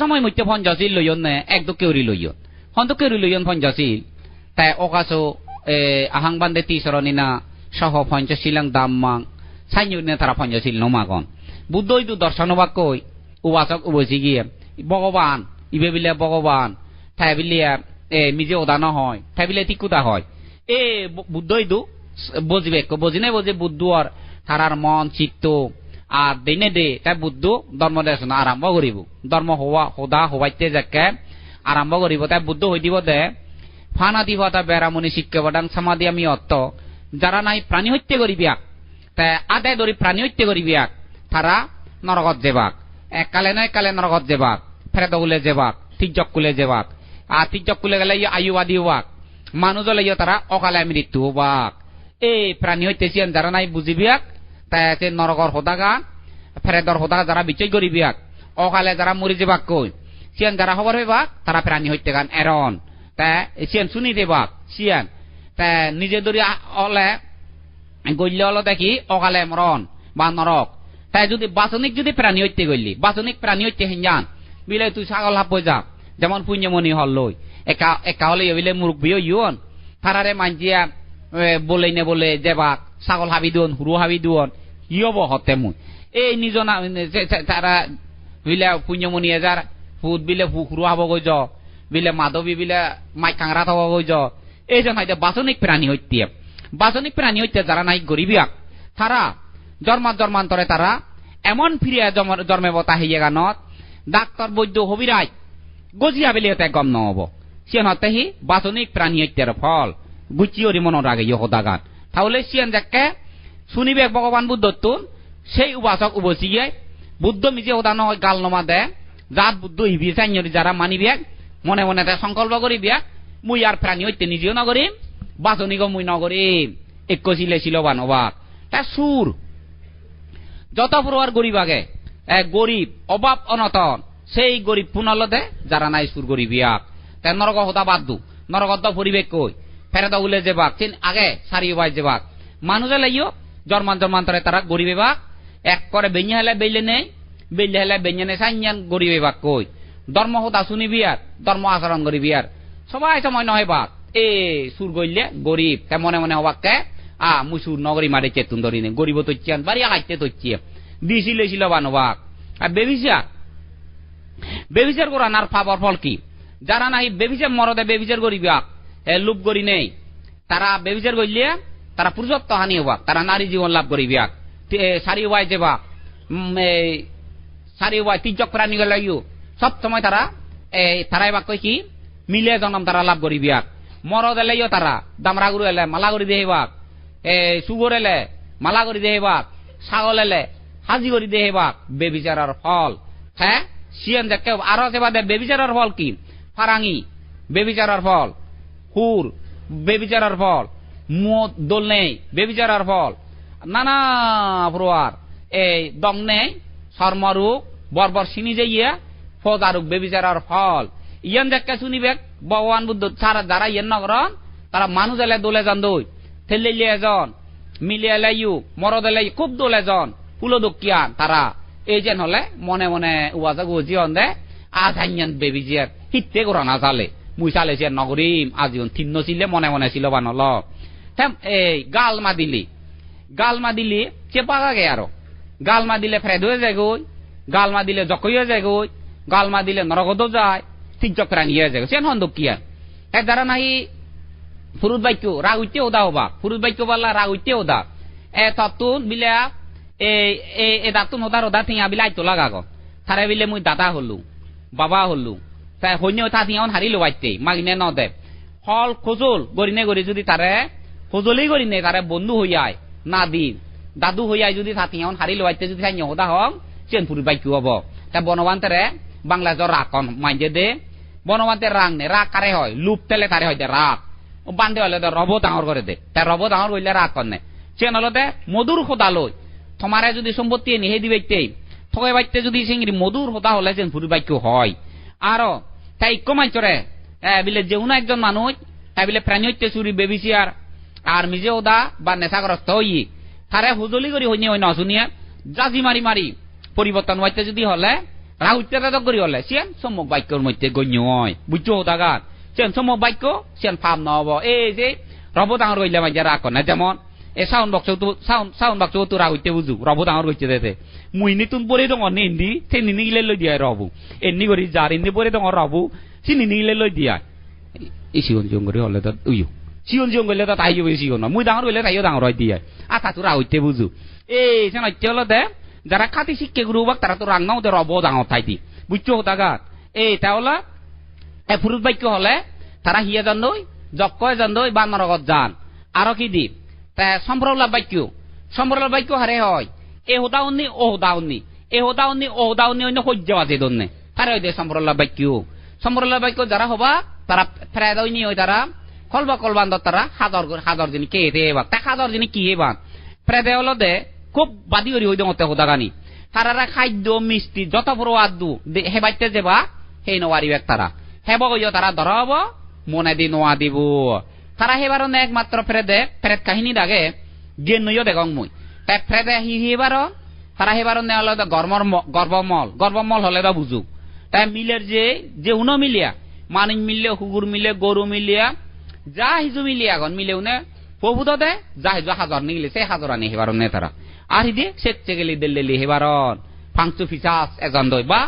সময় মধ্যে পঞ্চাশিল লইয়ন নে এক দো কেউরি লইয়ন হন তো কেউরি লইয়ন পঞ্চাশিল তাই অকাশো আহাং বান্দে তিসরনি না, সহ পঞ্চাশিলাং দাম মাং সাইন্য তারা পঞ্চাশিল নমাগন। বুদ্ধ ইদু দর্শন বাক্যই উবাচক উবসি গিয়ে, ভগবান, ইবে বিলে ভগবান ঠাই বিলিয়া এ, মিজে ওদা নহয় ঠাই বিলে তিকুতা হয়। এ বুদ্ধ ইদু বুঝবে বুঝি নাই বুঝে বুদ্ধ আর তারার মন, চিত্ত আর দিনে দে তাই বুদ্ধ ধর্ম দেশন আরম্ভ করিব ধর্ম হওয়া সদা হবাইতে যাকে আরম্ভ করিব তাই বুদ্ধ হই দিব দে। ফানা দিব তা বেড়ামণি শিক্ষাবাদাং সমাধি আমি অর্থ যারা নাই প্রাণী হত্যা করিবিয়াক তাই আদায় ধরি প্রাণী হত্যা করিবিয়াক তারা নরগত যেবাক। এককালে নয় কালে নরগত যেবাক ফেরে দগুলে যেবাক তির্যক কুলে যেবাক। আর তির্যক কুলে গেলে আয়ুবাদী হবাক মানুষ হলে তারা অকালে মৃত্যু হবাক। এই প্রাণী হইতেছিয়ান যারা নাই বুঝিবিয়াক তাই নরগর হোদাগান ফেরেদর হোদা যারা বিচয় করিবিয়াক অকালে যারা মরি যাবাক কই সিয়ান যারা খবর হইবাক তারা প্রাণী হইতে গান এরন তা সিয়ান শুনি দেবাক সিয়ান তা নিজে ধরি অলে, গল্য হলো দেখি অকালে মরণ বা নরক তাই যদি বাসনিক যদি প্রাণী হইতে গল্লি বাসনিক প্রাণী হইতে হিঞ্জান বিলে তুই ছাগল হাপ যা, যেমন পুণ্যমণি হল লই একা একা হলে বিলে মুরব্বী ইয়ন তারারে মানজিয়া বলে নে বলে যেবাক ছাগল হাবি দুন হুরু হাবি দুন ইয়ব হতে মুই? এই নিজ তারা বিলে পুণ্যমণি এজার ফুট বিলে হুরু হাব গৈ য বিলে মাধবী বিলে মাই কাংরা থাব গৈ য এই যে নাই বাসনিক প্রাণী হইতে বাসনিক প্রাণী হইতে যারা নাই গরিবিয়াক তারা জন্মা জন্মান্তরে তারা এমন ফিরিয়া জন্মে বতা হইয়ে গানত ডাক্তার বৈদ্য হবিরাজ গজিয়া বেলে তাই গম নহব। সিয়ান হতেহি বাসনিক প্রাণী হত্যার ফল। গুচিয়রি মনের আগে ইহদা গান তাহলে সিয়ান যাকে শুনিবে ভগবান বুদ্ধ তুন সেই উপাসক উবসিয়ে বুদ্ধ মিজে ওদা নহয় গাল নমা দে জাত বুদ্ধ ইবি চাইনি যারা মানিবে মনে মনে তাই সংকল্প করিবে মুই আর প্রাণী হইতে নিজেও নগরিম বাসনিক মুই নগরিম এক ছিলে ছিল বানবাক তা সুর, যত ফুরোয়ার গরিব আগে গরিব, অভাব অনতন সেই গরিব পুনলদে যারা নাই সুর গরিবিয়াক তে নরক হতা বাদ দু নরকত পরিবেশ কই ফেরে উলে যে বাক চিন আগে সারি বাই যে বাক মানুষে লাইও, জন্মান জন্মান্তরে তারা গরিবে বাক এক করে বেঞ্জে হেলে বেইলে নেই, বেইলে হেলে বেঞ্জে নে সাইয়ান গরিবে বাক কই? ধর্ম হতা শুনি বিয়ার, ধর্ম আচরণ করি বিয়ার। সবাই সময় নয় বাক এ সুর গইলে গরিব, তে মনে মনে হবাক আ মুই সুর নগরী মারে চেতুন ধরি নে গরিব তৈচিয়ান বাড়ি আগাইতে তৈচিয়ে দিছিলে ছিল বানবাক আর বেবিসা বেবিচার করা নার ফাবর ফল কি? যারা নাই বেবিচার মরদে, বেবিচার করিবা লুপ করি নেই। তারা বেবিচার করলে তারা পুরুষত্ব হানি হবা, তারা নারী জীবন লাভ করিবা সারি ওয়াই যেবা সারি ওয়াই তির্যক প্রাণী গেল সব সময় তারা তারা এবার কই কি? মিলে জনম তারা লাভ করিবিয়াক মরদ এলেও তারা দামরা গরু এলে মালা করি দেহিবাক সুগর এলে মালা করি দেহিবাক ছাগল এলে হাজি করি দেহিবাক বেবিচারার ফল। হ্যাঁ? সিয়ান দেখে আরও সেবা দে, বেবিচারার ফল কি? ফারাঙ্গি বেবিচারার ফল। হুর, বেবিচারার ফল। মদ, দোল নেই, বেবিচারার ফল। নানা ফ্রোয়ার এই দং নেই সর্মরূপ বর্বর সিনি যাইয়া ফজারুক বেবিচারার ফল। ইয়ান দেখে শুনিবে, ভগবান বুদ্ধ সারা যারা ইয়েন নগরন, তারা মানুষ এলে দোলে যান দই। ঠেলে এজন মিলে এলে ইউ, মরদ এলে খুব দোলে জন ফুলো দক্ষিয়ান তারা। এই যেন হলে মনে মনে উয়াজা গুজি দে আজাইয়ান বেবি জিয়ার হিতে করা না চালে মুই চালে যে নগরীম আজিও থিন্ন ছিলে, মনে মনে ছিল বানল। এই গাল মা দিলি গাল মা দিলি চেপা গে আরও? গাল মা দিলে ফ্রেড হয়ে যায় গই গাল মা দিলে জকই হয়ে যায় গই গাল মা দিলে নরগত যায় ঠিক চক্রানি হয়ে যায় সেন হন দক্ষিয়া এক দ্বারা নাহি ফুরুত বাক্য রাগ উঠতে ওদা হবা। ফুরুত বাক্য বললা, রাগ উঠতে ওদা এ তত্তুন বিলে, এ দাতুন হতার ওদা থিয়া বিলে আইতো লাগা গো। তারে বিলে মুই দাদা হলু, বাবা হলু। তাই হইনে থা থিয়ান হারিলো বাইতে মাগিনে ন দে হল খোজল গরিনে গরি যদি তারে খোজলেই গরিনে তারে বন্ধু হইয়ায় না দিন। দাদু হইয়াই যদি থা থিয়ান হারিলো বাইতে যদি সাইন্য হদা হং চেন ফুরি বাইকু হব? তা বনবান্তরে বাংলাদেশ রাকন মাইজে দে। বনবান্তের রাং নে রাগ কারে হয়? লুপ তেলে তারে হয় রাগ বান্ধে হলে রব ডাঙর করে দে। তাই রব ডাঙর করলে রাগ কর চেন হলতে মধুর খোদা লই তোমারে যদি সম্পত্তি নিহে দিবে ঠকাই বাইতে যদি সিংড়ি মধুর হতা হলে যেন ফুরি বাক্য হয়? আর। তাই কমাইচরে বিলে যেউনা একজন মানুষ বিলে প্রাণী হইতে চুরি বেবিচিয়ার আর নিজে ওদা বা নেশাগ্রস্ত হই। তারে হুজলি করি হইনি হই নশুনিয়া, জাজি মারি মারি পরিবর্তন হইতে যদি হলে রাহুত্যে তো করি হলে সিয়ান সম্মুখ বাক্যর মধ্যে গণ্য হয়। বুঝছ দাগান সিয়ান সম্মুখ বাক্য সিয়ান ফাম নহব। এই যে রব ডাঙর কইলে মাঝে রাখ না যেমন। এ সাউন্ড বক্স তো সাউন্ড সাউন্ড বক্স তো রাহুত্যে বুঝু, রব ডাঙর কইছে দেতে মুই নি তুন পরে দঙ নি ইন্দি সে নি নিলে লই দিয়া রবু। এন্নি করি যার ইন্দি পরে দঙ রবু, সি নি নিলে লই দিয়া। ইসিগন জং করে হলে তো উইও সিগন জিগন করলে তো তাই যাবে সিগন মুই ডাঙর হইলে তাইও ডাঙর হয় দিয়ে আর তা তো রাহুত্যে বুঝু। এই সে নত্যে হলো দে, যারা খাতি শিক্ষে গুরু বাক তারা তো রাঙাও দে রব ডাঙর থাইতি। বুঝছ দাগাত এই তাহলে এ ফুরুত বাক্য হলে, তারা হিয়া যান দই যক্কয় যান দই, বা নরগত যান আরও কি দি তা সম্প্রলাপ বাক্য। সম্প্রলাপ বাক্য হারে হয়। এ হোদা উন্নি ও হোদা উন্নি এ হোদা উন্নি ও হোদা উন্নি অন্য সহ্য আছে দন্নে। তারা হয় দে সম্প্রলাপ বাক্য। সম্প্রলাপ বাক্য যারা হবা, তারা ফেরাই দইনি হয় তারা। কলবা কলবান তারা, হাজার হাজার জিনি কে দে বা তা হাজার জিনি কি হেবান ফ্রেদে হলো দে, খুব বাদি হরি হইতে মতে হোদাগানি। তারারা খাদ্য, মিষ্টি, যত বড় আদু হেবাইতে যাবা সেই নওয়ারিবেক তারা। হেব তারা ধরা হব, মনে দি নোয়া দিব। তারা হেবার একমাত্র ফ্রেদে ফ্রেদ কাহিনী দাগে গেন নইও দেখং মুই তাই ফ্রেদে হি হিবার তারা হেবার নে হলো গর্মর গর্বমল গর্বমল হলে দা বুঝুক তাই মিলের যে যে উনো মিলিয়া মানিক মিললে হুগুর মিলে গরু মিলিয়া যা হিজু মিলিয়া গন মিলেও নে প্রভুদ দে যা হিজু হাজার নিলে সে হাজার আনি হেবার নে তারা আর হিদি সেচ্ছে গেলি দিল্লি হেবারন ফাংচু ফিচাস এজন দই বা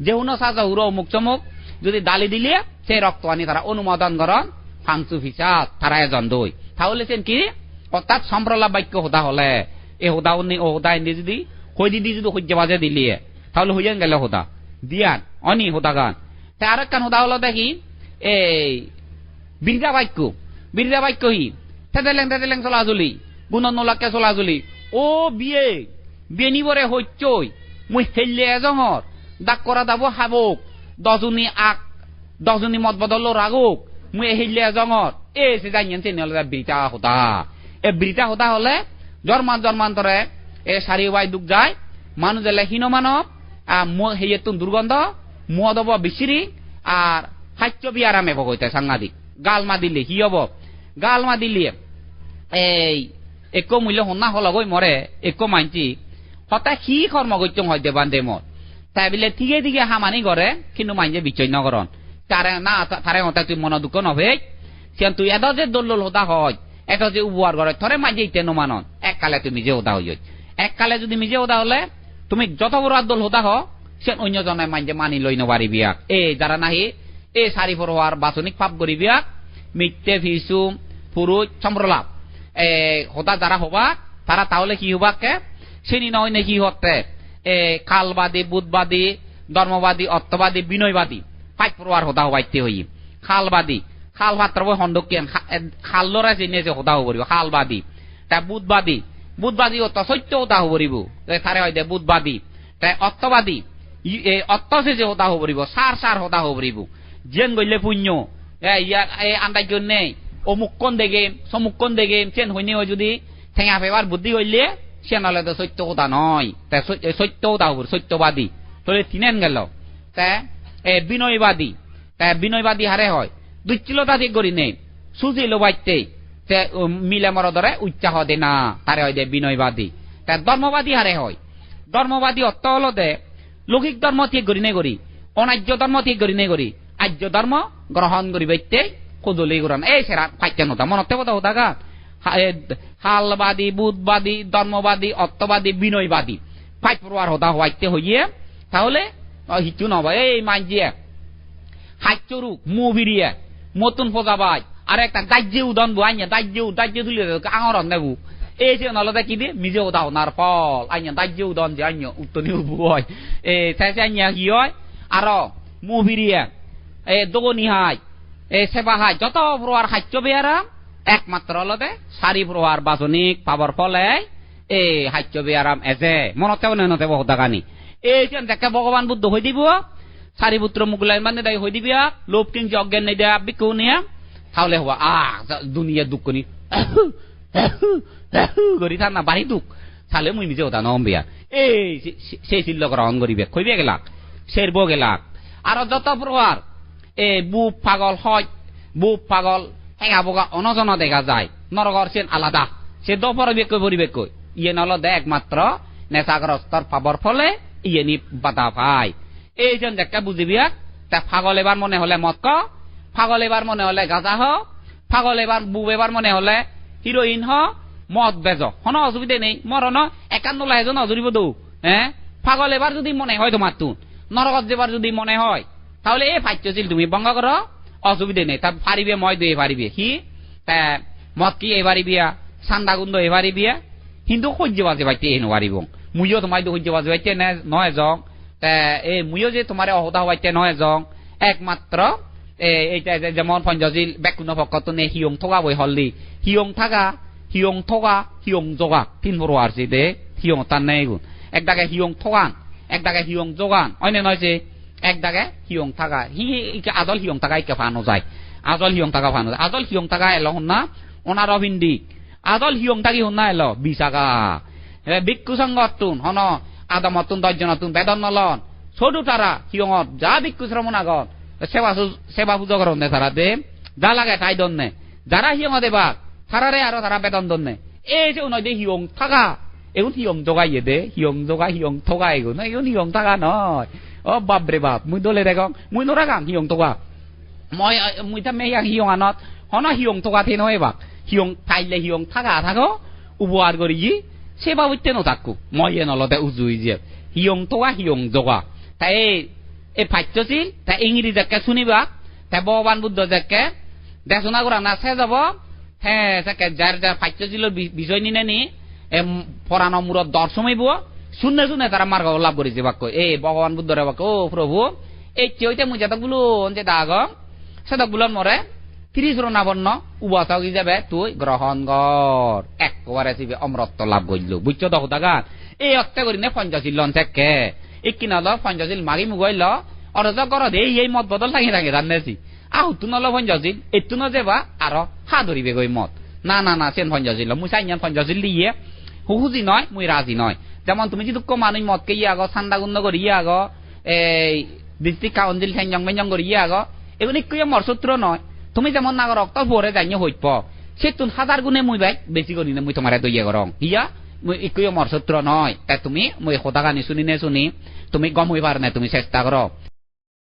যে উনো সাজা হুরো অমুক চমুক যদি দালি দিলে সেই রক্ত আনি তারা অনুমোদন করন ফাংচু ফিচাস তারা এজন দই তাহলে কি? অর্থাৎ সম্প্রলাপ বাক্য হোদা হলে এ হোদা ও হোদা এনে যদি হই দিদি যদি সহ্য বাজে দিলিয়ে, তাহলে হইয়ান গেলে হোদা দিয়ান অনি হোদা গান তা আর একখান হোদা হলো দেখি, এই বীরজা বাক্য বীরজা বাক্য হি তেদেলেং তেদেলেং চলাচলি গুণ নোলাকে চলাচলি ও বিয়ে বিয়ে নিবরে হইচই মুই হেললে এজঙর দাগ করা দাব হাবক দজনী আক দজনী মত বদল রাগুক মুই হেললে এজঙর এ সে জানিয়েন সে নিলে বিটা হতা এ বিটা হতা হলে জন্মান জন্মান্তরে এ সারি ওয়াই দুখ যায়। মানুষ এলে হীন মানব হেয়ে তুন দুর্গন্ধ, মুয় দব বিচিরি আর হাচ্য বিয়ারামে ভগইতে সাংঘাতিক। গালমা দিলে কি হব? গালমা দিলে এই এক মূল্য হন্না হলগৈ মরে এক মানছি হতা সি কর্ম গৈত্যং হয় দেবান দেমত। তাই বিলে ঠিকে ঠিকে হামানি করে কিন্তু মাইজে বিচয় নগরন তারে হতা তুই মন দুঃখ নভে সিয়ান তুই এদ যে দল্ল হতা হয় এত যে উবুয়ার ঘরে থরে মাঝে ইতে নমানন এককালে তুমি যে ওদা হই এককালে যদি নিজে ওদা হলে, তুমি যত বড় আদল হতা হ সে অন্য জনে মাইজে মানি লই নবারি বিয়াক। এ যারা নাহি, এ সারি ফরোয়ার বাচনিক পাপ করি বিয়াক মিথ্যে ভিসুম পুরুষ সম্প্রলাপ এ হতা যারা হবা তারা তাহলে কি হবাকে, চিনি নয় কি হতে। এ খালবাদী বুধবাদী ধর্মবাদী অর্থবাদী বিনয়বাদী। পাইক পড়োয়ার হতা হবাইতে হই খালবাদী খাল ভাত্র হন্দকিয়ান খাল লরা চিনে যে হতা হবরিব খালবাদী তা বুধবাদী বুধবাদী অত সত্য হতা হবরিব তারে হয় দে বুধবাদী তাই অর্থবাদী অর্থ সে যে হতা হবরিব সার সার হতা হবরিব জেন গইলে পুণ্য। ইয়ার এই আন্দাজ জন্যে অমুক কোন দেগে সমুক কোন দেগে চেন হইনি হয় যদি ঠেঙা ফেবার বুদ্ধি হইলে সে নালে তো সত্য কথা নয় সত্য কথা হব সত্যবাদী তাহলে তিনেন গেল। তা এ বিনয়বাদী। বিনয়বাদী হারে হয়। দুচ্ছিলতা ঠিক করি নেই সুজিল বাইতে তে মিলে মর ধরে উচ্চাহ দে না তারে হয় দে বিনয়বাদী। তা ধর্মবাদী হারে হয়। ধর্মবাদী অর্থ হলো দে, লৌকিক ধর্ম ঠিক করি নে করি অনার্য ধর্ম ঠিক করি নে করি আর্য ধর্ম গ্রহণ করি বাইতে কুদলি গুরান এই সেরা ফাইতেন হতা মনতে কথা হতা হালবাদী, বুধবাদী ধর্মবাদী অর্থবাদী বিনয়বাদী। ফাইট পড়ার হতা হওয়াইতে হইয়ে তাহলে হিচু নবা এই মাইজিয়ে হাইচরু মুবিরিয়ে মতুন ফোজাবাই আর একটা দাজ্যে উদন বু দাজ্যে দাজ্যে তুলি আঙর নেবু এই যে নলদা কি দিয়ে মিজে উদাও নার ফল আইয়া দাজ্যে উদন যে আইয়া উত্তনি উবু এ চাইছে আইয়া কি হয় আর মুবিরিয়ে এ দগনি হাই এই সেবা হাই যত প্রহার হাইচ বেয়ারাম একমাত্র হলদে সারি প্রহার বাজনিক পাবার ফলে এই হাইচ বেয়ারাম এজে মনতে নতে বহুত গানি এই দেখে ভগবান বুদ্ধ হই দিব সারি পুত্র মুগলাই মানে দাই হই দিবিয়া লোভ কিং অজ্ঞান নেই দেয়া বিকু নিয়া তাহলে হওয়া আহ দুনিয়া দুঃখ নি করি থার না বাড়ি দুঃখ। তাহলে মুই নিজে ওটা নম বিয়া। এই সেই শিল্ল গ্রহণ করিবে কইবে গেলাক সেরব গেলাক আর যত প্রহার এ, বুপ পাগল হয়, বুপ পাগল, হেঙা বগা অনজন দেখা যায়। নরগর সেন আলাদা। সে দপর দপরবেক পরিবেক ইয়ে নল দে একমাত্র নেশাগ্রস্তর পাবর ফলে ইয়ে নি বাধা পায় এইজন দেখা বুঝিবি তা পাগল এবার মনে হলে মদ ক? পাগল এবার মনে হলে গাজা হ? পাগল এবার বুব এবার মনে হলে হিরোইন হ? মদ বেজ। হন, অসুবিধা নেই। মরণ একান্ন লাহেজন অজুরিব দৌ। হ্যাঁ পাগল এবার যদি মনে হয় তোমার তুন। নরকত যেবার যদি মনে হয়, তাহলে এ ফাইছিল তুমি বঙ্গ করো। অসুবিধে নেই। তা পারিবে ময় দিয়ে পারিবে কি? মদ কি এ পারিবিয়া সান্দা গুন্দ এ পারিবিয়া কিন্তু সহ্য বাজে বাইতে এনো পারিব মুইও তোমার সহ্য বাজে বাইতে নয় জং। তা এ মুইও যে তোমার অহতা হবাইতে নয় জং। একমাত্র এইটা যেমন পঞ্জজিল বেকুন ভকত নে হিয়ং থকা বই হলদি। হিয়ং থাকা, হিয়ং থকা, হিয়ং জগা তিন বড় আছে দে, হিয়ং তার নেই গুণ। এক দাগে হিয়ং থগান এক দাগে হিয়ং জগান। অন্য নয় যে, এক দাগে হিয়ং থাকা। হি আজল হিয়ং থাকা ইকে ফানো যায়। আজল হিয়ং থাকা ফানো যায়। আজল হিয়ং থাকা এলো হন্না ওনার অভিন্দি আজল হিয়ং থাকি হন্না এলো, বিশাখা। বিক্ষু সংগতুন হন আদমতুন দর্জনতুন বেদন নলন, ছোটু তারা হিয়ঙত যা বিক্ষু শ্রমণ আগত, সেবা সেবা পুজো করন তারা দে, যা লাগে তাই দন নে। যারা হিয়ঙ দেবা তারারে আরও তারা বেতন দন নে। এই যে উনয় দে হিয়ং থাকা, এগুন হিয়ং জোগাই দে হিয়ং জোগা হিয়ং থগা এগুন এগুন হিয়ং থাকা নয়। ও বাপরে বাপ, মুই দলে দেখং মুই নরা গাং হিয়ং থগা। মই, মুই তা মেয়াং হিয়ং আনত, হন হিয়ং থগা থে নয় বাক হিয়ং থাইলে হিয়ং থাকা থাকো উপহার করি সেবা হইতে নথাকো মই এ নলতে উজুই যে, হিয়ং থগা হিয়ং জোগা তাই এ ফাইত্যছিল তা ইংরেজাকে শুনিবা, তা ভগবান বুদ্ধ যাকে দেশনা করা না সে যাব। হ্যাঁ তাকে যার যার ফাইত্যছিল বিষয় নিনে নি পরানো মূরত দর্শমাইব শুনে শুনে তারা মার্গ লাভ করেছে বাক্য এ ভগবান বুদ্ধরে বাক্য ও প্রভু এই চেয়েতে মুই যেতক বুলুন যে দাগ সেতক বুলন মরে ত্রিশ রণাবন্ন উবাসক হিসাবে তুই গ্রহণ কর একবারে আসিবে অমরত্ব লাভ করল বুঝছ তো গান এই অত্যাগ করি নে পঞ্চাশিল থেকে। ইকিনাল পঞ্চাশিল মাগি মুগাইল অরজ গরদ এই এই মত বদল থাকি থাকে জানেছি আহ তু নল পঞ্চাশিল। এতু ন যেবা আর হা ধরিবে গই মত না না না সেন পঞ্চাশিল মুই চাইয়ান পঞ্চাশিল দিয়ে হুহুজি নয়, মুই রাজি নয়। যেমন তুমি যদি মানুষ মতকে ইয়ে আগ ঠান্ডা গুন্দ করি ইয়ে আগ এই ডিস্ট্রিক্ট কাউন্সিল ঠেঞ্জং মেঞ্জং করি ইয়ে আগ এগুলো একটু মর সূত্র নয়। তুমি যেমন নাগর রক্ত ভরে যাইয়ে হইপ সে তুন হাজার গুণে মুই ভাই বেশি করি না মুই তোমার দইয়ে করং ইয়া, মই একোৱে মৰচত্ৰ নহয়, তে তুমি, মই সদাগানি শুনি নে শুনি তুমি গম হৈ পাৰ নাই তুমি চেষ্টা কৰ।